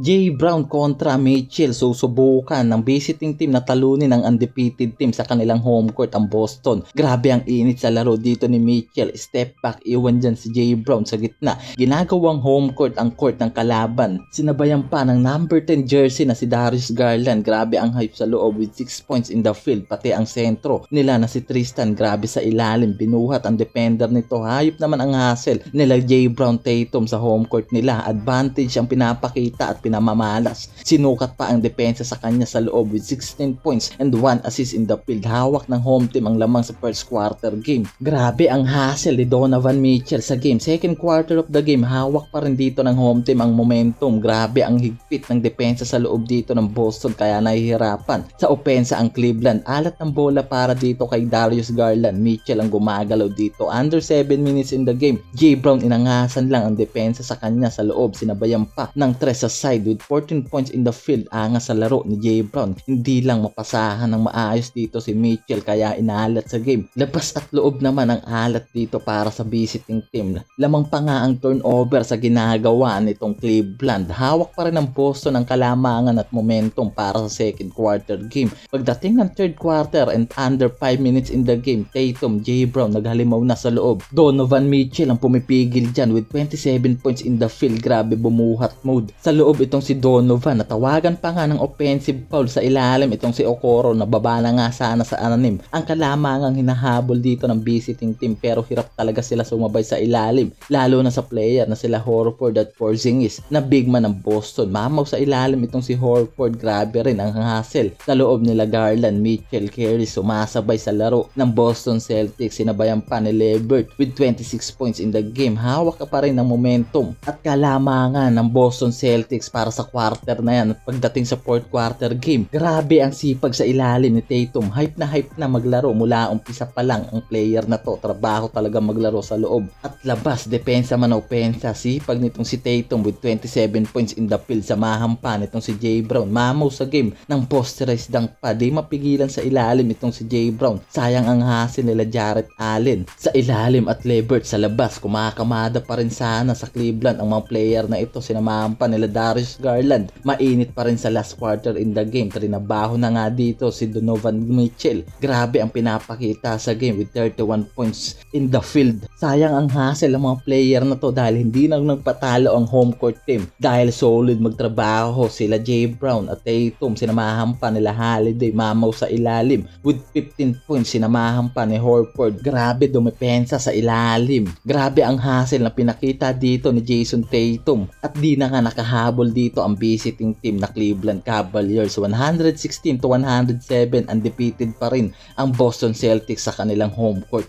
Jay Brown kontra Mitchell susubukan ng visiting team na talunin ang undefeated team sa kanilang home court ang Boston. Grabe ang init sa laro dito ni Mitchell. Step back, iwan dyan si Jay Brown sa gitna. Ginagawang home court ang court ng kalaban. Sinabayan pa ng number 10 jersey na si Darius Garland. Grabe ang hype sa loob with 6 points in the field. Pati ang sentro nila na si Tristan. Grabe sa ilalim. Binuhat ang defender nito. Hayop naman ang hassle nila Jay Brown Tatum sa home court nila. Advantage ang pinapakita at pinamamalas. Sinukat pa ang depensa sa kanya sa loob with 16 points and 1 assist in the field. Hawak ng home team ang lamang sa first quarter game. Grabe ang hassle ni Donovan Mitchell sa game. Second quarter of the game, hawak pa rin dito ng home team ang momentum. Grabe ang higpit ng depensa sa loob dito ng Boston kaya nahihirapan. Sa opensa ang Cleveland. Alat ng bola para dito kay Darius Garland. Mitchell ang gumagalaw dito. Under 7 minutes in the game. Jay Brown inangasan lang ang depensa sa kanya sa loob. Sinabayan pa ng tres sa side with 14 points in the field. Angas sa laro ni Jay Brown. Hindi lang mapasahan ng maayos dito si Mitchell kaya inalat sa game. Labas at loob naman ang alat dito para sa visiting team. Lamang pa nga ang turnover sa ginagawa nitong Cleveland. Hawak pa rin ng Boston ang kalamangan at momentum para sa second quarter game. Pagdating ng third quarter and under 5 minutes in the game, Tatum, Jay Brown naghalimaw na sa loob. Donovan Mitchell ang pumipigil dyan with 27 points in the field. Grabe bumuhat mode. Sa loob itong si Donovan natawagan pa nga ng offensive foul sa ilalim itong si Okoro nababa na nga sana sa ananim. Ang kalamangang hinahabol dito ng visiting team pero hirap talaga sila sumabay sa ilalim. Lalo na sa player na sila Horford at Porzingis na big man ng Boston. Mamaw sa ilalim itong si Horford. Grabe rin ang hassle. Sa loob nila Garland, Mitchell, Carey sumasabay sa laro ng Boston Celtics. Sinabayan pa ni Levert with 26 points in the game. Hawak ka pa rin ng momentum at kalamangan ng Boston Celtics para sa quarter na yan. At pagdating sa fourth quarter game, grabe ang sipag sa ilalim ni Tatum. Hype na hype na maglaro mula umpisa pa lang ang player na to. Trabaho talaga maglaro sa loob. At labas, depensa man opensa. Sipag nitong si Tatum with 27 points in the field. Samahan pa nitong si Jay Brown. Mamaw sa game ng posterized dunk pa. Di mapigilan sa ilalim itong si Jay Brown. Sayang ang hasil nila Jarrett Allen. Sa ilalim at Levert sa labas. Kumakamada pa rin sana sa Cleveland ang mga player na ito. Sinamahan pa nila Darius Garland. Mainit pa rin sa last quarter in the game. Trinabaho na nga dito si Donovan Mitchell. Grabe ang pinapakita sa game with 31 points in the field. Sayang ang hassle ng mga player na to dahil hindi na nagpatalo ang home court team. Dahil solid magtrabaho sila Jay Brown at Tatum. Sinamahan pa nila Holiday. Mamaw sa ilalim with 15 points. Sinamahan pa ni Horford. Grabe dumepensa sa ilalim. Grabe ang hassle na pinakita dito ni Jason Tatum. At di na nga nakahabol dito ang visiting team na Cleveland Cavaliers. 116 to 107 undefeated pa rin ang Boston Celtics sa kanilang home court.